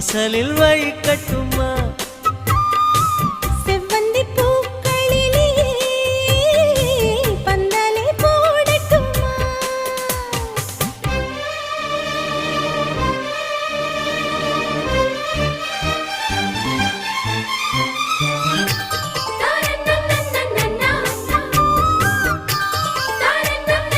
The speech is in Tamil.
வாசலில் வழி கட்டுமா